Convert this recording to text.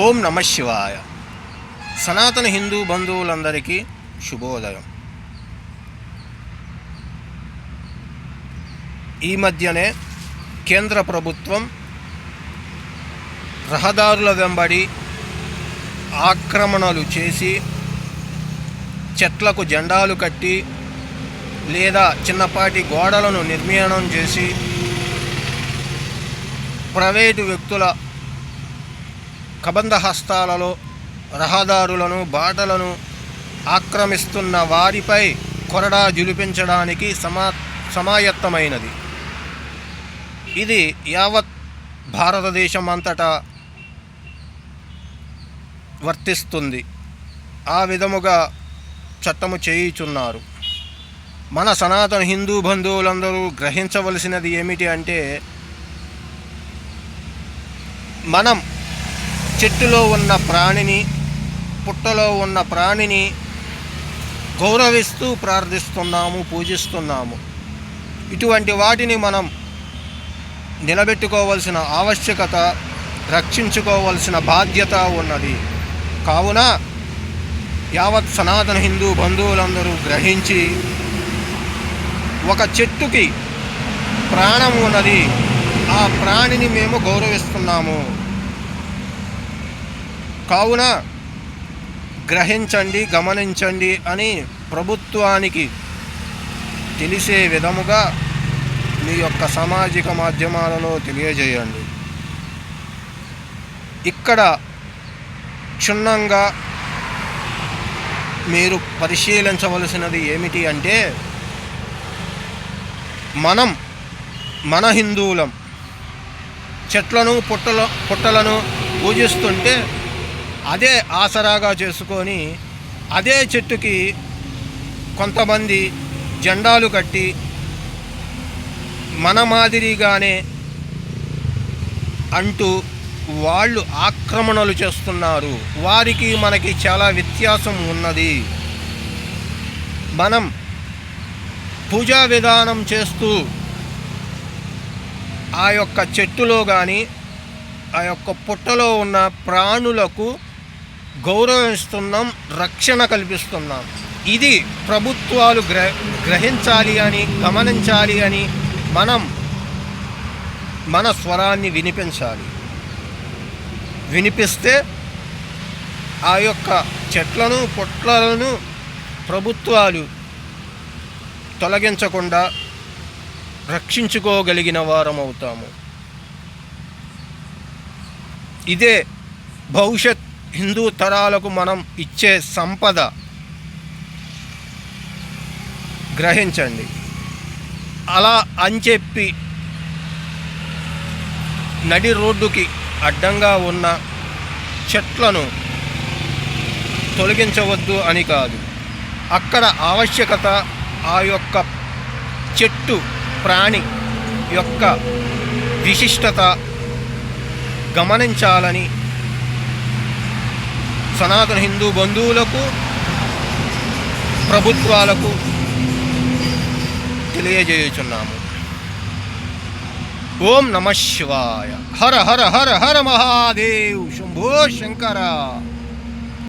ఓం నమ శివాయ. సనాతన హిందూ బంధువులందరికీ శుభోదయం. ఈ మధ్యనే కేంద్ర ప్రభుత్వం రహదారుల వెంబడి ఆక్రమణలు చేసి చెట్లకు జెండాలు కట్టి లేదా చిన్నపాటి గోడలను నిర్మాణం చేసి ప్రైవేటు వ్యక్తుల కబంధ హస్తాలలో రహదారులను బాటలను ఆక్రమిస్తున్న వారిపై కొరడా జులిపించడానికి సమా సమాయత్తమైనది. ఇది యావత్ భారతదేశం అంతటా వర్తిస్తుంది. ఆ విధముగా చట్టము చేయుచున్నారు. మన సనాతన హిందూ బంధువులందరూ గ్రహించవలసినది ఏమిటి అంటే మనం చెట్టులో ఉన్న ప్రాణిని పుట్టలో ఉన్న ప్రాణిని గౌరవిస్తూ ప్రార్థిస్తున్నాము పూజిస్తున్నాము. ఇటువంటి వాటిని మనం నిలబెట్టుకోవలసిన ఆవశ్యకత రక్షించుకోవలసిన బాధ్యత ఉన్నది. కావున యావత్ సనాతన హిందూ బంధువులందరూ గ్రహించి ఒక చెట్టుకి ప్రాణం ఉన్నది. ఆ ప్రాణిని మేము గౌరవిస్తున్నాము. కావున గ్రహించండి గమనించండి అని ప్రభుత్వానికి తెలిసే విధముగా మీ యొక్క సామాజిక మాధ్యమాలలో తెలియజేయండి. ఇక్కడ క్షుణ్ణంగా మీరు పరిశీలించవలసినది ఏమిటి అంటే మనం మన హిందువులం చెట్లను పుట్టల పుట్టలను పూజిస్తుంటే అదే ఆసరాగా చేసుకొని అదే చెట్టుకి కొంతమంది జెండాలు కట్టి మన మాదిరిగానే అంటూ వాళ్ళు ఆక్రమణలు చేస్తున్నారు. వారికి మనకి చాలా వ్యత్యాసం ఉన్నది. మనం పూజా విధానం చేస్తూ ఆ యొక్క చెట్టులో కానీ ఆ యొక్క పుట్టలో ఉన్న ప్రాణులకు గౌరవిస్తున్నాం రక్షణ కల్పిస్తున్నాం. ఇది ప్రభుత్వాలు గ్ర గ్రహించాలి అని గమనించాలి అని మనం మన స్వరాన్ని వినిపించాలి. వినిపిస్తే ఆ యొక్క చెట్లను పొట్లను ప్రభుత్వాలు తొలగించకుండా రక్షించుకోగలిగిన వారం అవుతాము. ఇదే భవిష్యత్ హిందూ తరాలకు మనం ఇచ్చే సంపద గ్రహించండి. అలా అని చెప్పి నడి రోడ్డుకి అడ్డంగా ఉన్న చెట్లను తొలగించవద్దు అని కాదు. అక్కడ ఆవశ్యకత ఆ యొక్క చెట్టు ప్రాణి యొక్క విశిష్టత గమనించాలని సనాతన హిందూ బంధువులకు ప్రభుత్వాలకు తెలియజేయుచున్నాము. ఓం నమ శివాయ. హర హర హర హర మహాదేవ్. శంభో శంకర.